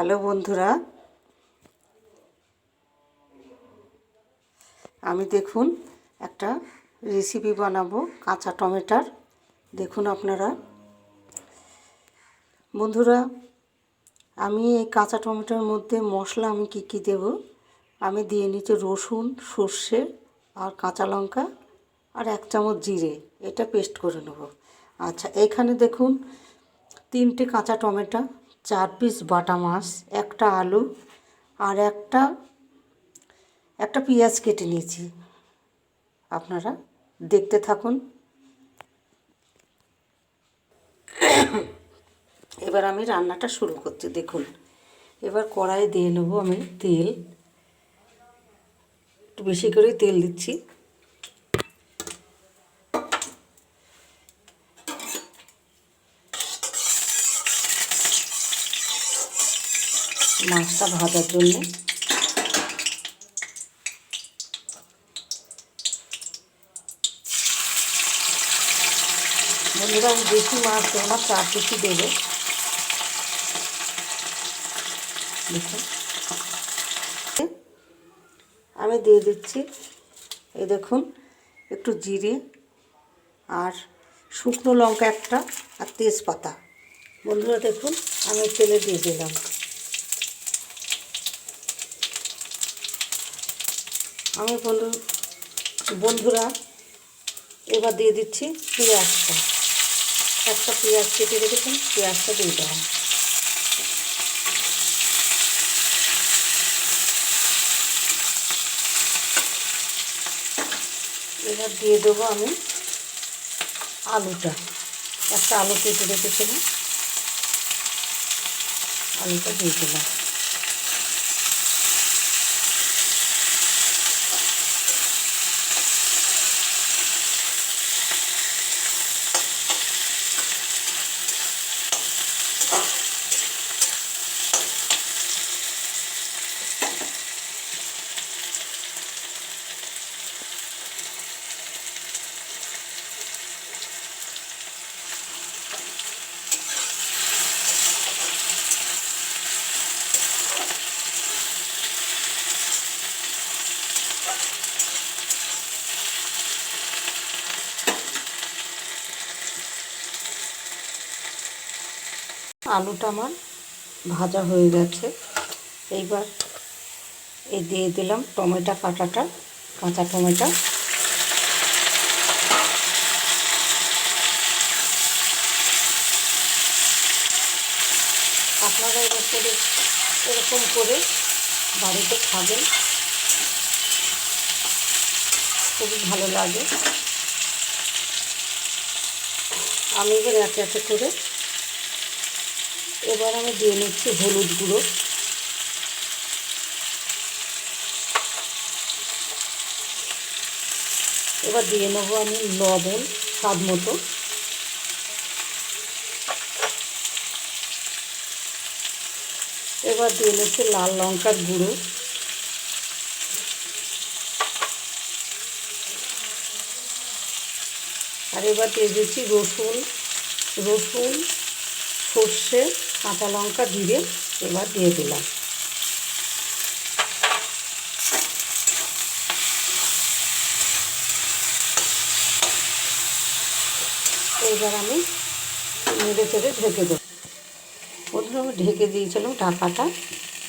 Hello বন্ধুরা। আমি দেখুন একটা রেসিপি বানাবো কাঁচা টমেটার। দেখুন আপনারা। বন্ধুরা, আমি এই কাঁচা টমেটোর মধ্যে মশলা আমি কি কি দেব? আমি দিয়ে নিচ্ছি রসুন, সর্ষে আর কাঁচা লঙ্কা আর এক চামচ জিরে। এটা পেস্ট করে নেব। আচ্ছা এখানে দেখুন তিনটে কাঁচা টমেটো চার পিস বাটা মাছ, একটা আলু আর একটা একটা পেঁয়াজ কেটে নিয়েছি। আপনারা দেখতে থাকুন। এবার আমি রান্নাটা শুরু করছি, দেখুন। এবার কড়াই দিয়ে নেব আমি তেল। একটু বেশি করে তেল দিচ্ছি। মাছটা ভাজার জন্য। বন্ধুরা বেশি মাছ না চার পিসি দেবো। আমি দিয়ে দিচ্ছি, এই দেখুন, একটু জিরে আর শুকনো লঙ্কা একটা আর তেজপাতা। বন্ধুরা, দেখুন, আমি তেলে দিয়ে দিলাম। আমি বন্ধু, বন্ধুরা, এবার দিয়ে দিচ্ছি পেঁয়াজটা। একটা পেঁয়াজ কেটে রেখেছেন, পেঁয়াজটা দিয়ে দেওয়া এবার দিয়ে দেবো আমি আলুটা। একটা আলু কেটে রেখেছিলাম। আলুটা দিয়ে দিলাম। আলুটা আমার ভাজা হয়ে গেছে। এইবার এই দিয়ে দিলাম টমেটো কাটাটা, কাঁচা টমেটো। আপনারা এবার করে, এরকম করে বাড়িতে খাবেন। খুবই ভালো লাগে। আমি একে একে করে এবার আমি দিয়ে নিচ্ছি হলুদ গুঁড়ো। এবার দিয়ে নেব আমি লবণ স্বাদ মতো। এবার দিয়ে নিচ্ছি লাল লঙ্কার গুঁড়ো। আর এবার দিয়ে দিচ্ছি রসুন রসুন, সর্ষে, কাঁচা লঙ্কা দিয়ে এবার দিয়ে দিলাম। এবার আমি নেড়ে চেড়ে ঢেকে দেবো। প্রথমে আমি ঢেকে দিয়েছিলাম ঢাকাটা,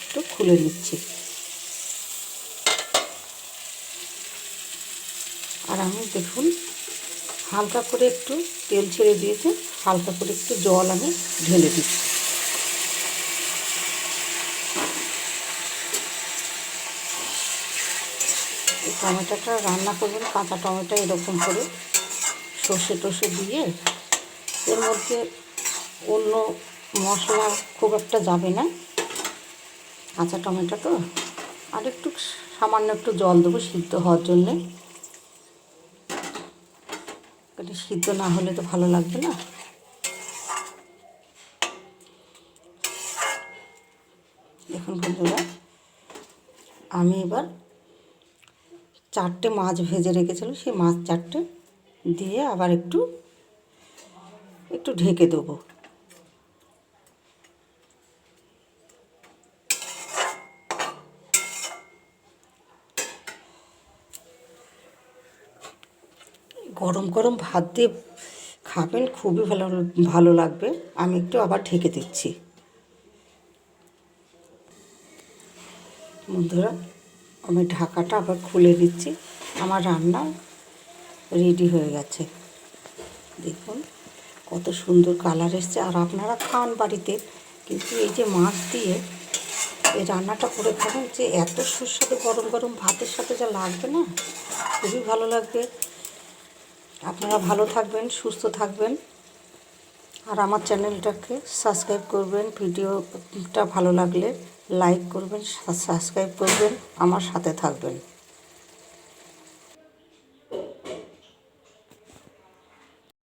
একটু খুলে নিচ্ছি। আর আমি দেখুন হালকা করে একটু তেল ছেড়ে দিয়েছে। হালকা করে একটু জল আমি ঢেলে দিচ্ছি। টমেটোটা রান্না করবেন, কাঁচা টমেটো এরকম করে সর্ষে টষে দিয়ে। এর মধ্যে অন্য মশলা খুব একটা যাবে না। কাঁচা টমেটো তো। আর একটু সামান্য একটু জল দেবো সিদ্ধ হওয়ার জন্যে। এটা সিদ্ধ না হলে তো ভালো লাগবে না। দেখুন বন্ধুরা, আমি এবার চারটে মাছ ভেজে রেখেছিলাম, সেই মাছ চারটে দিয়ে আবার একটু একটু ঢেকে দেবো। গরম গরম ভাত দিয়ে খাবেন, খুবই ভালো ভালো লাগবে। আমি একটু আবার ঢেকে দিচ্ছি। বন্ধুরা, আমি ঢাকাটা আবার খুলে দিচ্ছি আমার রান্না রেডি হয়ে গেছে। দেখুন, কত সুন্দর কালার এসছে। আর আপনারা খান বাড়িতে, কিন্তু এই যে মাছ দিয়ে এই রান্নাটা করে খাবেন, যে এত সুস্বাদু গরম গরম ভাতের সাথে যা লাগবে না, খুবই ভালো লাগবে। আপনারা ভালো থাকবেন, সুস্থ থাকবেন। আর আমার চ্যানেলটাকে সাবস্ক্রাইব করবেন, ভিডিওটা ভালো লাগলে লাইক করবেন, সাবস্ক্রাইব করবেন, আমার সাথে থাকবেন।